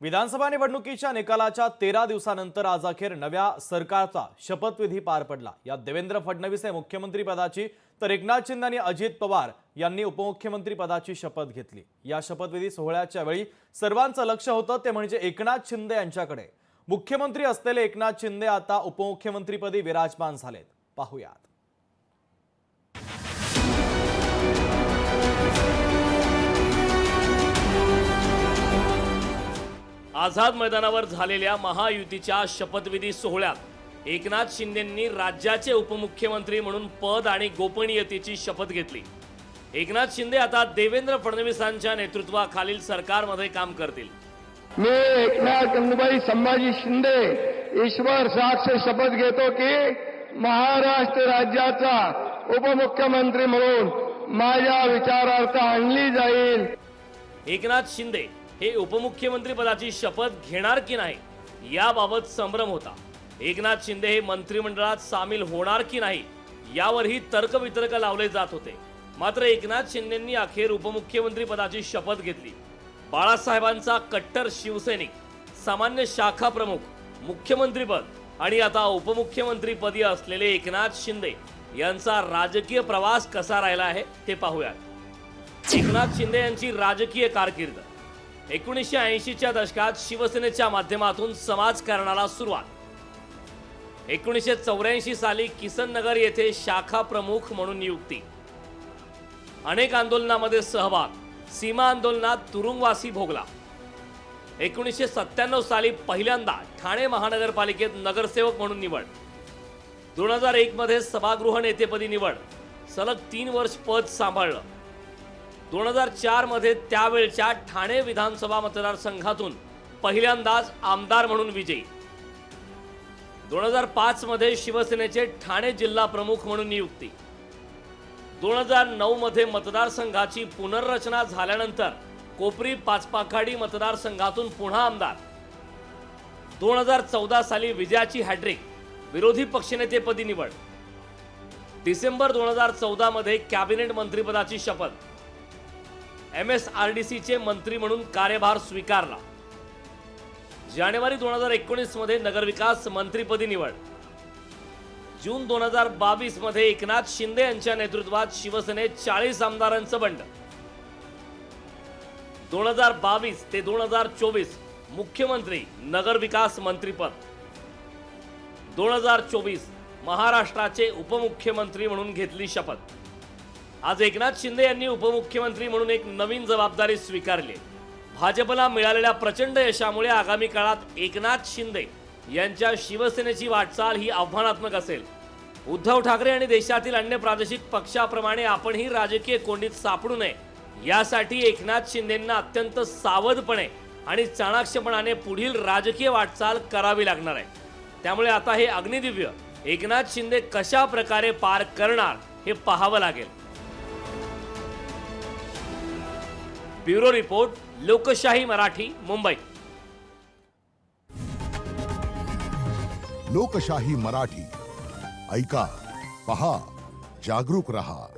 विधानसभा निवडणुकीच्या निकालाच्या तेरा दिवसानंतर आज अखेर नव्या सरकारचा शपथविधी पार पडला. यात देवेंद्र फडणवीस हे मुख्यमंत्री पदाची तर एकनाथ शिंदे आणि अजित पवार यांनी उपमुख्यमंत्री पदाची शपथ घेतली. या शपथविधी सोहळ्याच्या वेळी सर्वांचं लक्ष होतं ते म्हणजे एकनाथ शिंदे यांच्याकडे. मुख्यमंत्री असलेले एकनाथ शिंदे आता उपमुख्यमंत्रीपदी विराजमान झालेत. पाहुयात. आझाद मैदानावर झालेल्या महायुतीच्या शपथविधी सोहळ्यात एकनाथ शिंदेंनी राज्याचे उपमुख्यमंत्री म्हणून पद आणि गोपनीयतेची शपथ घेतली. एकनाथ शिंदे आता देवेंद्र फडणवीसांच्या नेतृत्वाखालील सरकारमध्ये काम करतील. मी एकनाथ गंगूबाई संभाजी शिंदे ईश्वर साक्ष शपथ घेतो की महाराष्ट्र राज्याचा उपमुख्यमंत्री म्हणून माझ्या विचारार्थ आणली जाईल. एकनाथ शिंदे हे उपमुख्यमंत्री पदाची शपथ घेणार की नाही याबाबत संभ्रम होता. एकनाथ शिंदे हे मंत्रिमंडळात सामील होणार की नाही यावरही तर्कवितर्क लावले जात होते. मात्र एकनाथ शिंदेंनी अखेर उपमुख्यमंत्री पदाची शपथ घेतली. बाळासाहेबांचा कट्टर शिवसैनिक सामान्य शाखा प्रमुख मुख्यमंत्रीपद आणि आता उपमुख्यमंत्रीपदी असलेले एकनाथ शिंदे यांचा राजकीय प्रवास कसा राहिला आहे ते पाहूयात. एकनाथ शिंदे यांची राजकीय कारकीर्द. एकोणीसशे ऐंशीच्या दशकात शिवसेनेच्या माध्यमातून समाजकारणाला सुरुवात. एकोणीसशे चौऱ्याऐंशी साली किसन नगर येथे शाखा प्रमुख म्हणून नियुक्ती. अनेक आंदोलनामध्ये सहभाग सीमा आंदोलनात तुरुंगवासी भोगला. एकोणीसशे सत्त्याण्णव साली पहिल्यांदा ठाणे महानगरपालिकेत नगरसेवक म्हणून निवड. दोन हजार एकमध्ये सभागृह नेतेपदी निवड. सलग तीन वर्ष पद सांभाळलं. दोन हजार चारमध्ये त्यावेळच्या ठाणे विधानसभा मतदारसंघातून पहिल्यांदाच आमदार म्हणून विजयी. दोन हजार पाचमध्ये शिवसेनेचे ठाणे जिल्हा प्रमुख म्हणून नियुक्ती. दोन हजार नऊमध्ये मतदारसंघाची पुनर्रचना झाल्यानंतर कोपरी पाचपाखाडी मतदारसंघातून पुन्हा आमदार. दोन हजार चौदा साली विजयाची हॅड्रिक विरोधी पक्षनेतेपदी निवड. डिसेंबर दोन हजार चौदामध्ये कॅबिनेट मंत्रिपदाची शपथ. एम एस आर डी सीचे मंत्री म्हणून कार्यभार स्वीकारला. जानेवारी दोन हजार एकोणीसमध्ये नगरविकास मंत्रीपदी निवड. जून दोन हजार बावीसमध्ये एकनाथ शिंदे यांच्या नेतृत्वात शिवसेनेत चाळीस आमदारांचं बंड. दोन हजार बावीस ते दोन हजार चोवीस मुख्यमंत्री नगरविकास मंत्रीपद. दोन हजार चोवीस महाराष्ट्राचे उपमुख्यमंत्री म्हणून घेतली शपथ. आज एकनाथ शिंदे यांनी उपमुख्यमंत्री म्हणून एक नवीन जबाबदारी स्वीकारली. भाजपला मिळालेल्या प्रचंड यशामुळे आगामी काळात एकनाथ शिंदे यांच्या शिवसेनेची वाटचाल ही आव्हानात्मक असेल. उद्धव ठाकरे आणि देशातील अन्य प्रादेशिक पक्षाप्रमाणे आपणही राजकीय कोंडीत सापडू नये. यासाठी एकनाथ शिंदेंना अत्यंत सावधपणे आणि चाणाक्षपणाने पुढील राजकीय वाटचाल करावी लागणार आहे. त्यामुळे आता हे अग्निदिव्य एकनाथ शिंदे कशा प्रकारे पार करणार हे पाहावं लागेल. ब्युरो रिपोर्ट लोकशाही मराठी मुंबई. लोकशाही मराठी. ऐका पहा जागरूक रहा.